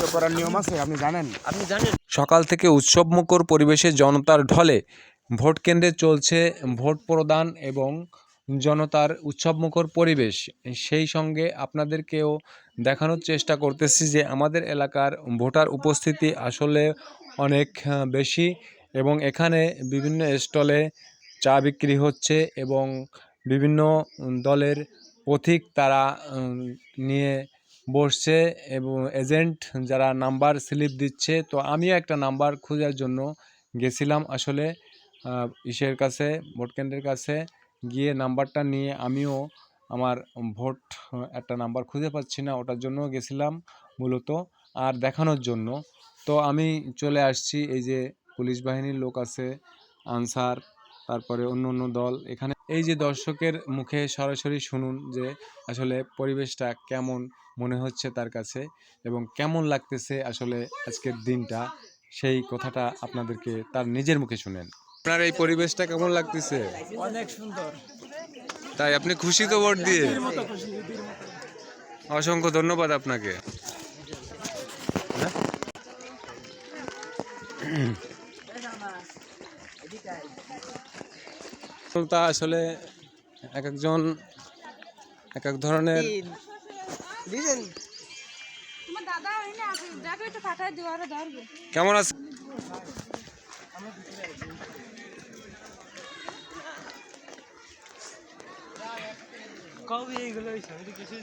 Video করার নিয়ম আছে আপনি জানেন? আপনি জানেন? সকাল থেকে উৎসবমুখর পরিবেশে জনতার ঢলে ভোট কেন্দ্রে চলছে ভোট প্রদান এবং জনতার উৎসবমুখর পরিবেশ। সেই সঙ্গে আপনাদেরকেও দেখানোর চেষ্টা করতেছি যে আমাদের এলাকার ভোটার উপস্থিতি আসলে অনেক বেশি এবং এখানে বিভিন্ন স্টলে চা বিক্রি হচ্ছে এবং বিভিন্ন দলের পথিক তারা নিয়ে বসছে এবং এজেন্ট যারা নাম্বার স্লিপ দিচ্ছে, তো আমিও একটা নাম্বার খোঁজার জন্য গেছিলাম আসলে ইসের কাছে, ভোট কেন্দ্রের কাছে। গিয়ে নাম্বারটা নিয়ে আমিও আমার ভোট, একটা নাম্বার খুঁজে পাচ্ছি না, ওটার জন্য গেছিলাম মূলত আর দেখানোর জন্য। তো আমি চলে আসছি, এই যে পুলিশ বাহিনীর লোক আছে, আনসার তারপরে অন্য অন্য দল। এখানে এই যে দর্শকের মুখে সরাসরি শুনুন যে আসলে পরিবেশটা কেমন মনে হচ্ছে তার কাছে এবং কেমন লাগতেছে আসলে আজকের দিনটা। সেই কথাটা আপনাদেরকে তার নিজের মুখে শুনেন। আপনার এই পরিবেশটা কেমন লাগতেছে? অনেক সুন্দর। তাই আপনি খুশি তো ভোট দিয়ে? অসংখ্য ধন্যবাদ আপনাকে। তা আসলে এক একজন এক এক ধরনের কেমন আছে? কবে এইগুলো কিছু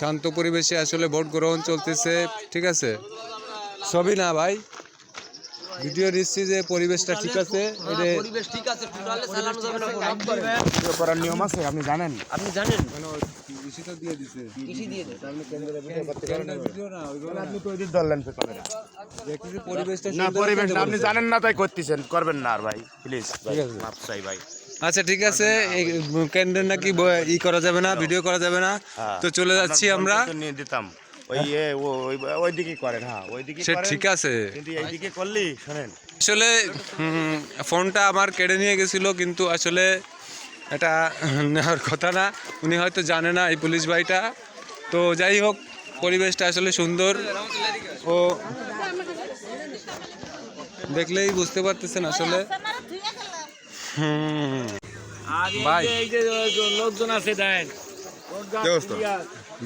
শান্ত পরিবেশে আসলে ভোট গ্রহণ চলতেছে ঠিক আছে? সবই না ভাই? ভিডিও দিচ্ছি যে পরিবেশটা ঠিক আছে পরিবেশ ঠিক আছে টোটালে চালানো যাবে না করার নিয়ম আছে আপনি জানেন? আপনি জানেন? দিয়ে দিছে? কৃষি দিয়ে দেন আপনি তো ওইদিক ধরলেন ক্যামেরা দেখতেছি পরিবেশটা না পরিবেশ আপনি জানেন না তাই করতেছেন করবেন না আর ভাই প্লিজ ঠিক আছে। মাপ চাই ভাই। আচ্ছা ঠিক আছে। এই কেন্দ্রের নাকি ই করা যাবে না ভিডিও করা যাবে না। হ্যাঁ। তো চলে যাচ্ছি আমরা। ফোনটা তো নিয়ে দিতাম। ওই এ ও- ওই ওই দিকে করেন হ্যাঁ ওই দিকে সে করেন। ঠিক আছে। কিন্তু এইদিকে করলি শোনেন। আসলে ফোনটা আমার কেড়ে নিয়ে গেছিল কিন্তু আসলে এটা নেওয়ার কথা না। উনি হয়তো জানে না এই পুলিশ ভাইটা। তো যাই হোক পরিবেশটা আসলে সুন্দর। ও দেখলেই বুঝতে পারতেছেন আসলে। ভাই। এই যে লোকজন আছে দেন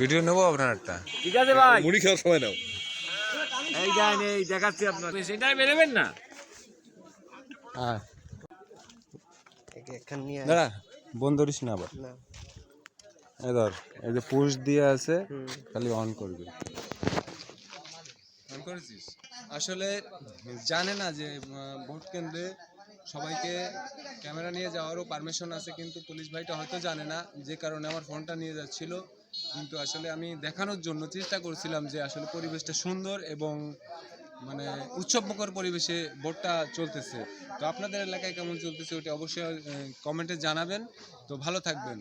ভিডিও নেব আপনার একটা? ঠিক আছে ভাই। মুড়ি খাওয়ার সময় নাও। এই দেন এই দেখাচ্ছি আপনার সেটাই বেরোবেন না। হ্যাঁ। দাঁড়া বন্ধ করিস না আবার। এই ধর এই যে পুশ দিয়ে আছে খালি অন করবি। অন করেছিস? আসলে জানে না যে ভোট কেন্দ্রে সবাইকে ক্যামেরা নিয়ে যাওয়ারও পারমিশন আছে, কিন্তু পুলিশ ভাইটা হয়তো জানে না যে কারণে আমার ফোনটা নিয়ে যাচ্ছিল। কিন্তু আসলে আমি দেখানোর জন্য চেষ্টা করছিলাম যে আসলে পরিবেশটা সুন্দর এবং মানে উৎসবমুখর পরিবেশে ভোটটা চলতেছে। তো আপনাদের এলাকায় কেমন চলতেছে ওটা অবশ্যই কমেন্টে জানাবেন। তো ভালো থাকবেন।